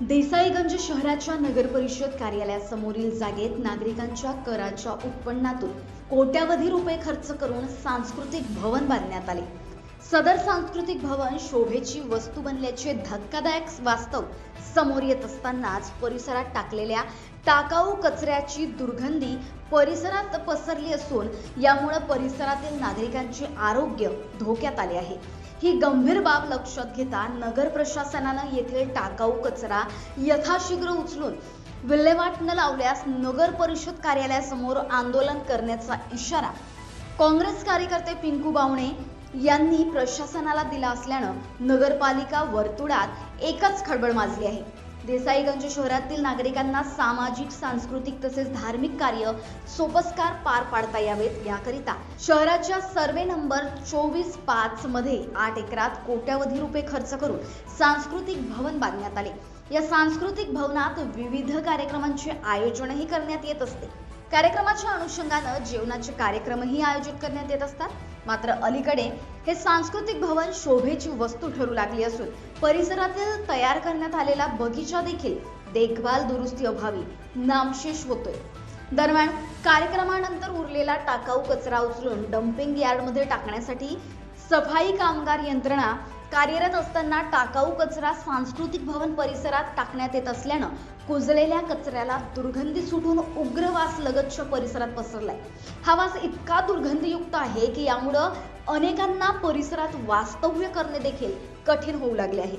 देसाईगंज शहराच्या नगरपरिषद कार्यालयासमोरील जागेत नागरिकांच्या कराच्या उत्पन्नातून कोट्यावधी रुपये खर्च करून सांस्कृतिक भवन बांधण्यात आले. सदर सांस्कृतिक भवन शोभेची वस्तू बनल्याचे धक्कादायक वास्तव समोर येत असतानाच परिसरात टाकलेल्या टाकाऊ कचऱ्याची दुर्गंधी परिसरात पसरली असून यामुळे परिसरातील नागरिकांचे आरोग्य धोक्यात आले आहे. ही गंभीर बाब लक्षात घेता नगर प्रशासनानं येथील टाकाऊ कचरा यथाशीघ्र उचलून विल्हेवाट न लावल्यास नगर परिषद कार्यालयासमोर आंदोलन करण्याचा इशारा काँग्रेस कार्यकर्ते पिंकू बावणे यांनी प्रशासनाला दिला असल्यानं नगरपालिका वर्तुळात एकच खळबळ माजली आहे. देसाईगंज शहरातील नागरिकांना सामाजिक सांस्कृतिक तसेच धार्मिक कार्य सोपस्कार पार पाडता यावेत. याकरिता शहराच्या सर्वे नंबर चोवीस पाच मध्ये आठ एकरात कोट्यावधी रुपये खर्च करून सांस्कृतिक भवन बांधण्यात आले. या सांस्कृतिक भवनात विविध कार्यक्रमांचे आयोजनही करण्यात येत असते. कार्यक्रमाच्या अनुषंगानं जेवणाचे कार्यक्रमही आयोजित करण्यात येत असतात. मात्र अलीकडे हे सांस्कृतिक भवन शोभेची वस्तू ठरू लागली असून परिसरातील तयार करण्यात आलेला बगीचा देखील देखभाल दुरुस्ती अभावी नामशेष होतोय. दरम्यान कार्यक्रमानंतर उरलेला टाकाऊ कचरा उचलून डम्पिंग यार्डमध्ये टाकण्यासाठी सफाई कामगार यंत्रणा कार्यरत असताना टाकाऊ कचरा सांस्कृतिक भवन परिसरात टाकण्यात येत असल्यानं कुजलेल्या कचऱ्याला दुर्गंधी सुटून उग्र वास लगतच्या परिसरात पसरलाय. हा वास इतका दुर्गंधीयुक्त आहे की यामुळं अनेकांना परिसरात वास्तव्य करणे देखील कठीण होऊ लागले आहे.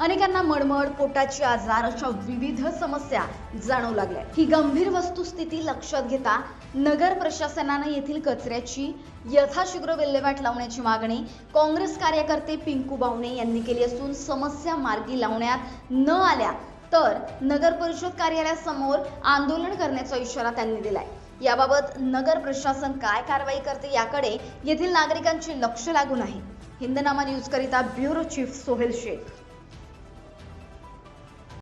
अनेकांना मळमळ पोटाचे आजार अशा विविध समस्या जाणवू लागल्या. ही गंभीर वस्तुस्थिती लक्षात घेता नगर प्रशासनानं येथील कचऱ्याची यथाशीघ्र विल्हेवाट लावण्याची मागणी काँग्रेस कार्यकर्ते पिंकू बावणे यांनी केली असून समस्या मार्गी लावण्यात न आल्या तर नगर परिषद कार्यालयासमोर आंदोलन करण्याचा इशारा त्यांनी दिलाय. याबाबत नगर प्रशासन काय कारवाई करते याकडे येथील नागरिकांचे लक्ष लागून आहे. हिंदनामा न्यूज करिता ब्युरो चीफ सोहेल शेख.